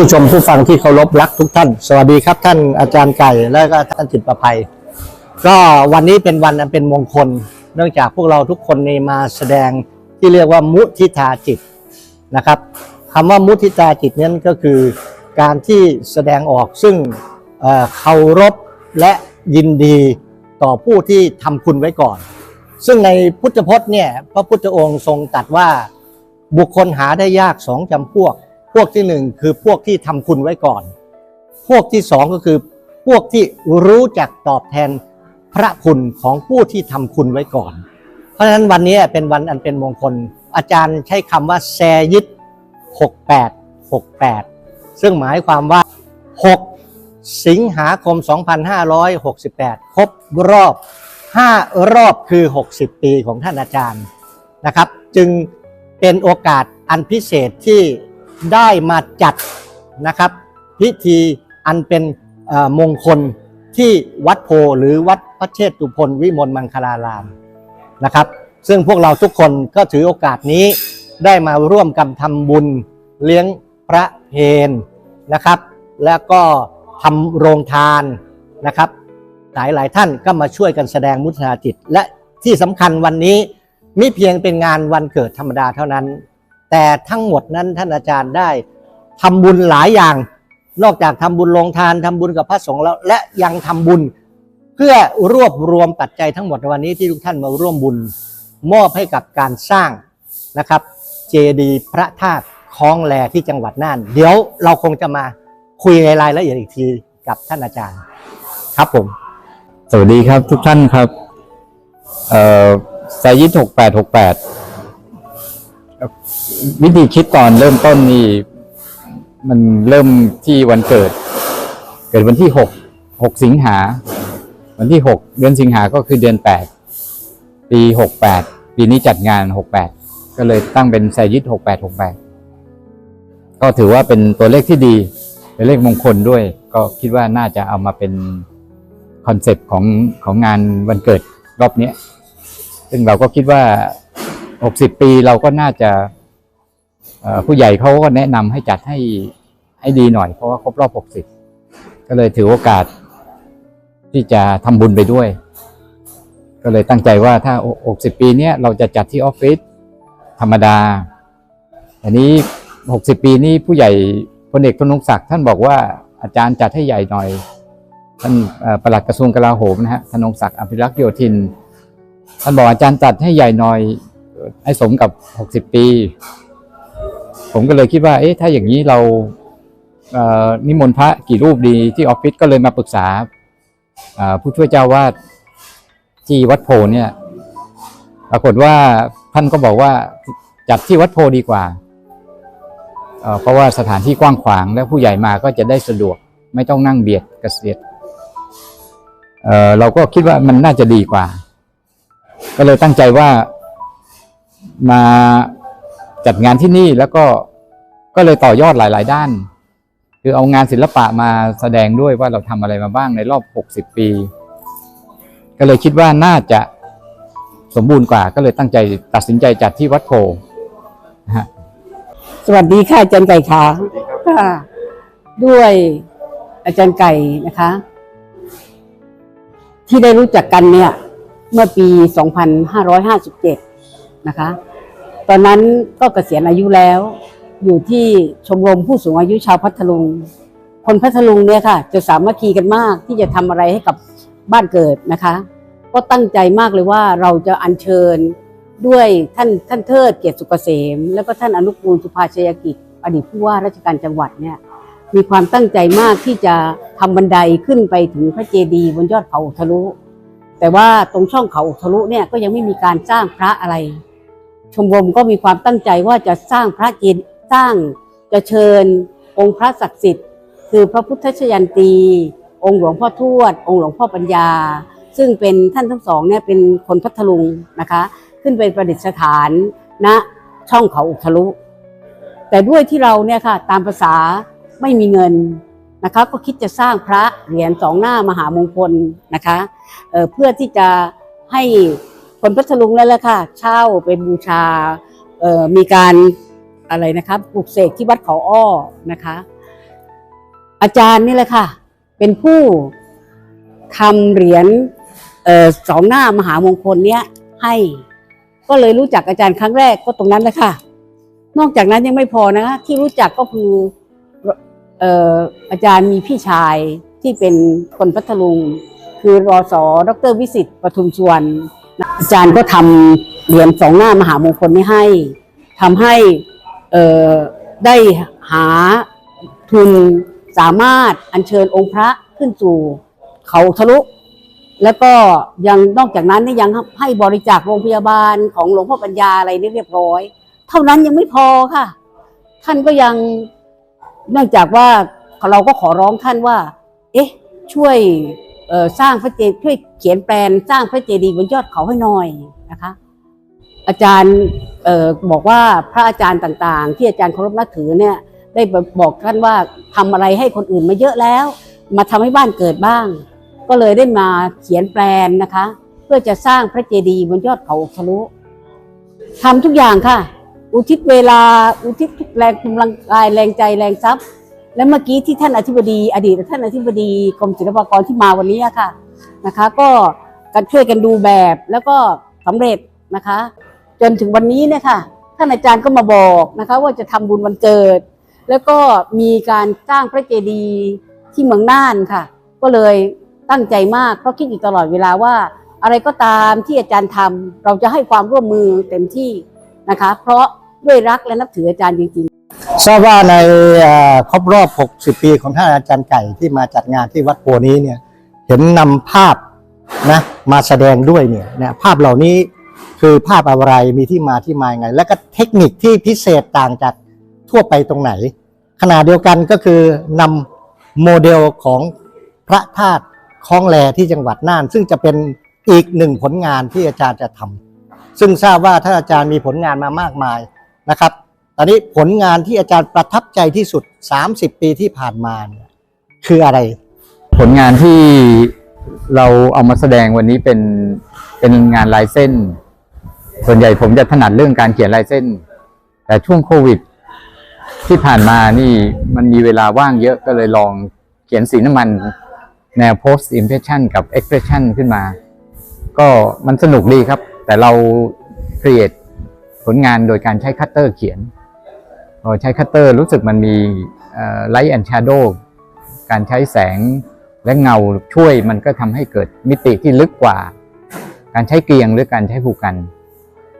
ผู้ชมผู้ฟังที่เคารพรักทุกท่าน สวัสดีครับท่านอาจารย์ไก่และก็ท่านจิตประภัย ก็วันนี้เป็นวันเป็นมงคล เนื่องจากพวกเราทุกคนนี่มาแสดงที่เรียกว่ามุทิตาจิตนะครับคำว่ามุทิตาจิตนั้นก็คือการที่แสดงออกซึ่งเคารพและยินดีต่อผู้ที่ทำคุณไว้ก่อน ซึ่งในพุทธพจน์เนี่ยพระพุทธองค์ทรงตรัสว่าบุคคลหาได้ยากสองจำพวก วกที่หนึ่งคือพวกที่ทำคุณไว้ก่อน พวกที่สองก็คือพวกที่รู้จักตอบแทนพระคุณของผู้ที่ทำคุณไว้ก่อน เพราะฉะนั้นวันนี้เป็นวันอันเป็นมงคล อาจารย์ใช้คำว่าแซยิด68 68 ซึ่งหมายความว่า 6 สิงหาคม 2568 ครบรอบ 5 รอบคือ 60 ปีของท่านอาจารย์นะครับ จึงเป็นโอกาสอันพิเศษที่ ได้มาจัดนะครับ พิธีอันเป็นมงคลที่วัดโพหรือวัดพระเชษตุพนวิมลมังคลารามนะครับ ซึ่งพวกเราทุกคนก็ถือโอกาสนี้ได้มาร่วมกันทำบุญเลี้ยงพระเพนนะครับ แล้วก็ทำโรงทานนะครับ หลายหลายท่านก็มาช่วยกันแสดงมุทนาจิต และที่สำคัญวันนี้มิเพียงเป็นงานวันเกิดธรรมดาเท่านั้น แต่ทั้งหมดนั้นท่านอาจารย์ได้ทำบุญหลายอย่าง นอกจากทำบุญโรงทานทำบุญกับพระสงฆ์แล้ว และยังทำบุญ เพื่อรวบรวมปัจจัยทั้งหมดในวันนี้ที่ทุกท่านมาร่วมบุญ มอบให้กับการสร้างนะครับ เจดีย์พระธาตุคลองแลที่จังหวัดน่าน เดี๋ยวเราคงจะมาคุยในรายละเอียดอีกทีกับท่านอาจารย์ ครับผม สวัสดีครับทุกท่านครับ เอ่อสายิตหกแปดหกแปด วิธีคิดตอนเริ่มต้นนี่มันเริ่มที่วันเกิด เกิดวันที่หกหกสิงหา วันที่หกเดือนสิงหาก็คือเดือนแปดปีหกแปดปีนี้จัดงานหกแปดก็เลยตั้งเป็นสายิตหกแปดหกแปดก็ถือว่าเป็นตัวเลขที่ดี เป็นเลขมงคลด้วย ก็คิดว่าน่าจะเอามาเป็นคอนเซปต์ของของงานวันเกิดรอบนี้ซึ่งเราก็คิดว่า 60 ปีเราก็น่าจะ ผู้ใหญ่เขาก็แนะนำให้จัดให้ให้ดีหน่อย เพราะว่าครบรอบ60ก็เลยถือโอกาสที่จะทำบุญไปด้วย ก็เลยตั้งใจว่าถ้า60ปีเนี้ยเราจะจัดที่ออฟฟิศธรรมดา อันนี้60ปีนี้ผู้ใหญ่พลเอกธนงศักดิ์ท่านบอกว่าอาจารย์จัดให้ใหญ่หน่อย ท่านเอ่อปลัดกระทรวงกลาโหมนะฮะธนงศักดิ์อภิรักษ์โยธิน ท่านบอกอาจารย์จัดให้ใหญ่หน่อยให้สมกับ 60 ปี ผมก็เลยคิดว่า เอ๊ะถ้าอย่างนี้เราเนิมนต์พระกี่รูปดีที่ออฟฟิศก็เลยมาปรึกษาผู้ช่วยเจ้าวาดที่วัดโพเนี่ยปรากฏว่าท่านก็บอกว่าจัดที่วัดโพดีกว่าเเพราะว่าสถานที่กว้างขวาง และผู้ใหญ่มาก็จะได้สะดวก ไม่ต้องนั่งเบียดกระเสียดเเราก็คิดว่ามันน่าจะดีกว่า ก็เลยตั้งใจว่ามา จัดงานที่นี่แล้วก็ก็เลยต่อยอดหลาย ๆ ด้าน คือเอางานศิลปะมาแสดงด้วยว่าเราทำอะไรมาบ้างในรอบ 60 ปี ก็เลยคิดว่าน่าจะสมบูรณ์กว่าก็เลยตั้งใจตัดสินใจจัดที่วัดโพนะฮะสวัสดีค่ะอาจารย์ไก่ค่ะค่ะด้วยอาจารย์ไก่นะคะ ที่ได้รู้จักกันเนี่ย เมื่อปี 2557 นะคะ ตอนนั้นก็เกษียณอายุแล้ว อยู่ที่ชมรมผู้สูงอายุชาวพัทลุง คนพัทลุงเนี่ยค่ะ จะสามัคคีกันมากที่จะทำอะไรให้กับบ้านเกิดนะคะ ก็ตั้งใจมากเลยว่าเราจะอัญเชิญด้วยท่านท่านเทิดเกียรติสุกเกษม แล้วก็ท่านอนุกูลสุภาชยกิจ อดีตผู้ว่าราชการจังหวัดเนี่ยมีความตั้งใจมากที่จะทำบันไดขึ้นไปถึงพระเจดีย์บนยอดเขาอุทะลุ แต่ว่าตรงช่องเขาอุทะลุเนี่ยก็ยังไม่มีการสร้างพระอะไร ชมรมก็มีความตั้งใจว่าจะสร้างพระจดีย์สร้างจะเชิญ องค์พระศักดิ์สิทธิ์ คือพระพุทธชยันตี องค์หลวงพ่อทวด องค์หลวงพ่อปัญญา ซึ่งเป็นท่านทั้งสองเนี่ยเป็นคนพัทลุงนะคะ ขึ้นเป็นประดิษฐานณช่องเขาอุทลุ แต่ด้วยที่เราเนี่ยค่ะตามภาษาไม่มีเงินนะคะก็คิดจะสร้างพระเหรียญสองหน้ามหามงคลนะคะเเพื่อที่จะให้ คนพัทลุงนั่นแหละค่ะ เช่าเป็นบูชาเออมีการอะไรนะครับปลูกเสกที่วัดเขาอ้อนะคะ อาจารย์นี่แหละค่ะ เป็นผู้ทำเหรียญสองหน้ามหามงคลเนี้ยให้ ก็เลยรู้จักอาจารย์ครั้งแรกก็ตรงนั้นแหละค่ะ นอกจากนั้นยังไม่พอนะคะที่รู้จักก็คือเอ่ออาจารย์มีพี่ชายที่เป็นคนพัทลุง คือรอสอดรวิสิตปทุมชวน อาจารย์ก็ทำเหรียญสองหน้ามหามงคลนี้ให้ทำให้ได้หาทุนสามารถอัญเชิญองค์พระขึ้นสู่เขาทะลุ แล้วก็ยังนอกจากนั้นนี่ยังให้บริจาคโรงพยาบาลของหลวงพ่อปัญญาอะไรนี่เรียบร้อย เท่านั้นยังไม่พอค่ะ ท่านก็ยังเนื่องจากว่าเราก็ขอร้องท่านว่า เอ๊ะ ช่วย สร้างพระเจดีย์ช่วยเขียนแปลนสร้างพระเจดีย์บนยอดเขาให้หน่อยนะคะ อาจารย์อบอกว่าพระอาจารย์ต่างๆ ที่อาจารย์เคารพนับถือเนี่ยได้บอกท่านว่าทำอะไรให้คนอื่นมาเยอะแล้ว มาทำให้บ้านเกิดบ้าง ก็เลยได้มาเขียนแปลนนะคะ เพื่อจะสร้างพระเจดีย์บนยอดเขาทะลุทำทุกอย่างค่ะ อุทิศเวลาอุทิศทุกแรงกำลังกายแรงใจแรงทรัพย์ และเมื่อกี้ที่ท่านอธิบดี อดีตท่านอธิบดีกรมศิลปากรที่มาวันนี้ค่ะนะคะ ก็กันช่วยกันดูแบบแล้วก็สำเร็จนะคะ จนถึงวันนี้เนี่ยค่ะท่านอาจารย์ก็มาบอกนะคะว่าจะทำบุญวันเกิด แล้วก็มีการสร้างพระเจดีย์ที่เมืองน่านค่ะ ก็เลยตั้งใจมากเพราะคิดอยู่ตลอดเวลาว่า อะไรก็ตามที่อาจารย์ทำเราจะให้ความร่วมมือเต็มที่นะคะ เพราะด้วยรักและนับถืออาจารย์จริงๆ ทราบว่าในเอ่อครบรอบ 60 ปีของท่านอาจารย์ไก่ที่มาจัดงานที่วัดโพนี้เนี่ยเห็นนำภาพนะมาแสดงด้วยเนี่ยนะภาพเหล่านี้คือภาพอะไรมีที่มาที่มายังไง และก็เทคนิคที่พิเศษต่างจากทั่วไปตรงไหน ขณะเดียวกันก็คือนำโมเดลของพระธาตุคลองแลที่จังหวัดน่าน ซึ่งจะเป็นอีกหนึ่งผลงานที่อาจารย์จะทำซึ่งทราบว่าท่านอาจารย์มีผลงานมามากมายนะครับ ตอนนี้ผลงานที่อาจารย์ประทับใจที่สุด 30 ปีที่ผ่านมาเนี่ยคืออะไร ผลงานที่เราเอามาแสดงวันนี้เป็นเป็นงานลายเส้น ส่วนใหญ่ผมจะถนัดเรื่องการเขียนลายเส้น แต่ช่วงโควิด ที่ผ่านมานี่มันมีเวลาว่างเยอะก็เลยลองเขียนสีน้ำมัน แนว post impression กับ expression ขึ้นมา ก็มันสนุกดีครับ แต่เรา create ผลงานโดยการใช้คัตเตอร์เขียน พอใช้คัตเตอร์รู้สึกมันมีเอ่อ light and shadow การใช้แสงและเงาช่วยมันก็ทำให้เกิดมิติที่ลึกกว่า การใช้เกลียงหรือการใช้ผูกกัน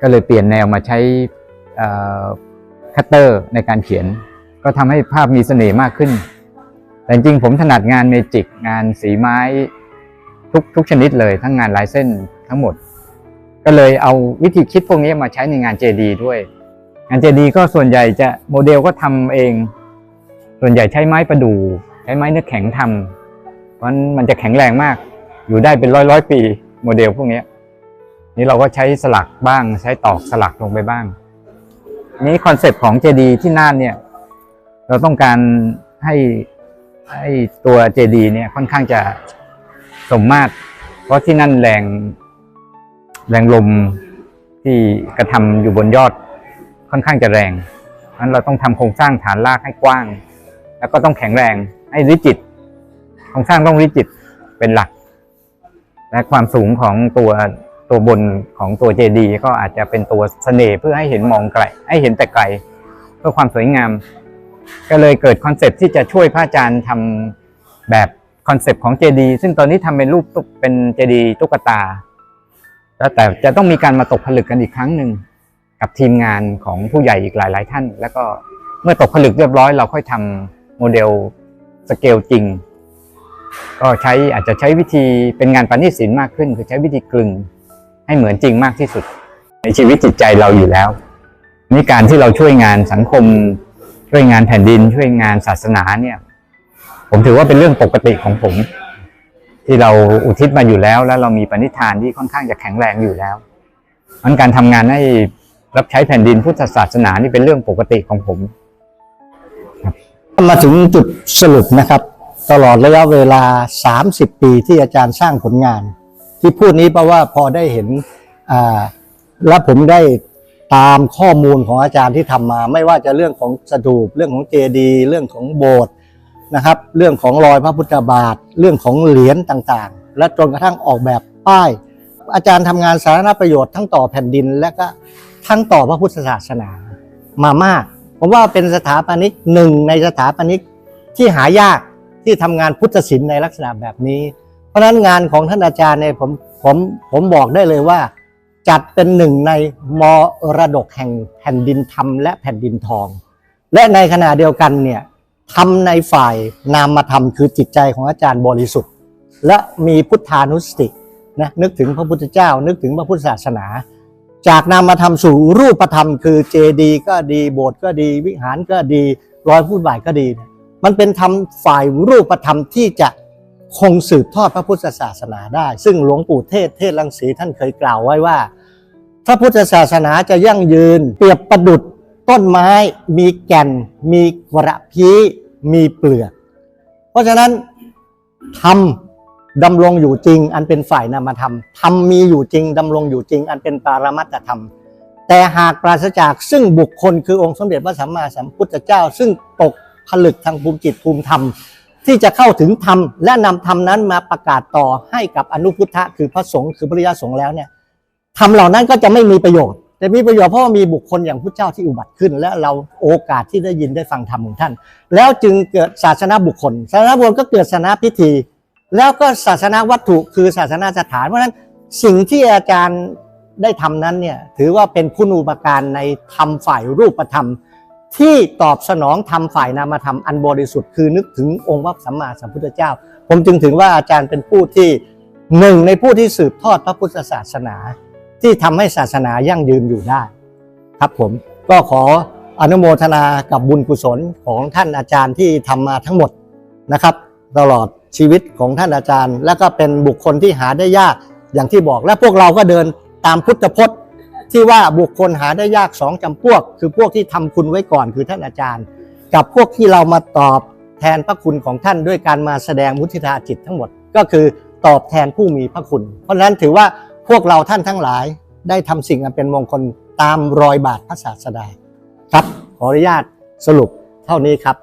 ก็เลยเปลี่ยนแนวมาใช้คัตเตอร์ในการเขียน ก็ทำให้ภาพมีเสน่ห์มากขึ้น แต่จริงผมถนัดงานเมจิกงานสีไม้ทุกทุกชนิดเลยทั้งงานลายเส้นทั้งหมด ก็เลยเอาวิธีคิดพวกนี้มาใช้ในงานเจดีด้วย งานเจดีก็ส่วนใหญ่จะโมเดลก็ทำเอง ส่วนใหญ่ใช้ไม้ประดู่ใช้ไม้เนื้อแข็งทำเพราะนั้นมันจะแข็งแรงมาก อยู่ได้เป็นร้อยร้อยปีโมเดลพวกนี้นี่เราก็ใช้สลักบ้าง ใช้ตอกสลักลงไปบ้าง นี้คอนเซปต์ของเจดีที่น่านเนี่ย เราต้องการให้ให้ตัวเจดีเนี่ยค่อนข้างจะสมมาตร เพราะที่นั่นแรงแรงลมที่กระทำอยู่บนยอด ค่อนข้างจะแรงเพราะฉะนั้นเราต้องทำโครงสร้างฐานรากให้กว้าง แล้วก็ต้องแข็งแรงให้ริจิตโครงสร้างต้องริจิตเป็นหลัก และความสูงของตัวตัวบนของตัวเจดีก็อาจจะเป็นตัวเสน่ห์เพื่อให้เห็นมองไกล ให้เห็นแต่ไกล เพื่อความสวยงาม ก็เลยเกิดคอนเซปต์ที่จะช่วยพระอาจารย์ทำแบบคอนเซปต์ของเจดีซึ่งตอนนี้ทำเป็นรูปเป็นเจดีตุ๊กตาแต่จะต้องมีการมาตกผลึกกันอีกครั้งหนึ่ง กับทีมงานของผู้ใหญ่อีกหลาย ๆ ท่าน แล้วก็เมื่อตกผลึกเรียบร้อยเราค่อยทำโมเดลสเกลจริง ก็ใช้อาจจะใช้วิธีเป็นงานประณีตศิลป์มากขึ้น คือใช้วิธีกลึงให้เหมือนจริงมากที่สุด ในชีวิตจิตใจเราอยู่แล้วนี่การที่เราช่วยงานสังคม ช่วยงานแผ่นดิน ช่วยงานศาสนาเนี่ย ผมถือว่าเป็นเรื่องปกติของผม ที่เราอุทิศมาอยู่แล้ว แล้วเรามีปณิธานที่ค่อนข้างจะแข็งแรงอยู่แล้วมันการทำงานให้ รับใช้แผ่นดินพุทธศาสนานี่เป็นเรื่องปกติของผมมาถึงจุดสรุปนะครับ ตลอดระยะเวลา 30 ปีที่อาจารย์สร้างผลงาน ที่พูดนี้เพราะว่าพอได้เห็นและผมได้ตามข้อมูลของอาจารย์ที่ทำมา ไม่ว่าจะเรื่องของสถูปเรื่องของเจดีย์เรื่องของโบสถ์นะครับ เรื่องของรอยพระพุทธบาท เรื่องของเหรียญต่างๆ และจนกระทั่งออกแบบป้าย อาจารย์ทำงานสาธารณประโยชน์ทั้งต่อแผ่นดินและก็ ทั้งต่อพระพุทธศาสนามามาก ผมว่าเป็นสถาปนิกหนึ่งในสถาปนิกที่หายากที่ทำงานพุทธศิลป์ในลักษณะแบบนี้ เพราะฉะนั้นงานของท่านอาจารย์เนี่ยผมผมผมบอกได้เลยว่า จัดเป็นหนึ่งในมรดกแห่งแผ่นดินธรรมและแผ่นดินทอง และในขณะเดียวกันเนี่ยทำในฝ่ายนามธรรมคือจิตใจของอาจารย์บริสุทธิ์ และมีพุทธานุสตินะนึกถึงพระพุทธเจ้า นึกถึงพระพุทธศาสนา จากนามธรรมสู่รูปธรรม คือเจดีก็ดีโบสถ์ก็ดี วิหารก็ดีรอยพูดบ่ายก็ดี มันเป็นธรรมฝ่ายรูปธรรมที่จะคงสืบทอดพระพุทธศาสนาได้ ซึ่งหลวงปู่เทศเทศลังสีท่านเคยกล่าวไว้ว่า พระพุทธศาสนาจะยั่งยืน เปรียบประดุดต้นไม้ มีแก่น มีกระพี้มีเปลือก เพราะฉะนั้นธรรม ดำรงอยู่จริง อันเป็นฝ่ายนามธรรมธรรมมีอยู่จริงดำรงอยู่จริง อันเป็นปารมัตถธรรม แต่หากปราศจากซึ่งบุคคลคือองค์สมเด็จพระสัมมาสัมพุทธเจ้า ซึ่งตกผลึกทางภูมิจิตภูมิธรรม ที่จะเข้าถึงธรรม และนำธรรมนั้นมาประกาศต่อให้กับอนุพุทธะคือพระสงฆ์คือพระริยสงฆ์แล้วเนี่ยทำเหล่านั้นก็จะไม่มีประโยชน์ แต่มีประโยชน์เพราะว่ามีบุคคลอย่างพระเจ้าที่อุบัติขึ้น และเราโอกาสที่ได้ยินได้ฟังธรรมของท่าน แล้วจึงเกิดศาสนาบุคคลศาสนาบุคคลก็เกิดศาสนาพิธี แล้วก็ศาสนาวัตถุคือศาสนาสถาน เพราะฉะนั้นสิ่งที่อาจารย์ได้ทำนั้นเนี่ยถือว่าเป็นคุณูปการในธรรมฝ่ายรูปธรรม ที่ตอบสนองธรรมฝ่ายนามธรรมอันบริสุทธิ์คือนึกถึงองค์พระสัมมาสัมพุทธเจ้า ผมจึงถือว่าอาจารย์เป็นผู้ที่หนึ่งในผู้ที่สืบทอดพระพุทธศาสนา ที่ทำให้ศาสนายั่งยืนอยู่ได้ ครับผมก็ขออนุโมทนากับบุญกุศลของท่านอาจารย์ที่ทำมาทั้งหมดนะครับ ตลอด ชีวิตของท่านอาจารย์ และก็เป็นบุคคลที่หาได้ยากอย่างที่บอก และพวกเราก็เดินตามพุทธพจน์ ที่ว่าบุคคลหาได้ยากสองจำพวก คือพวกที่ทำคุณไว้ก่อนคือท่านอาจารย์ กับพวกที่เรามาตอบแทนพระคุณของท่านด้วยการมาแสดงมุทิตาจิตทั้งหมด ก็คือตอบแทนผู้มีพระคุณ เพราะฉะนั้นถือว่าพวกเราท่านทั้งหลายได้ทำสิ่งอันเป็นมงคลตามรอยบาทพระศาสดาครับขออนุญาตสรุปเท่านี้ครับ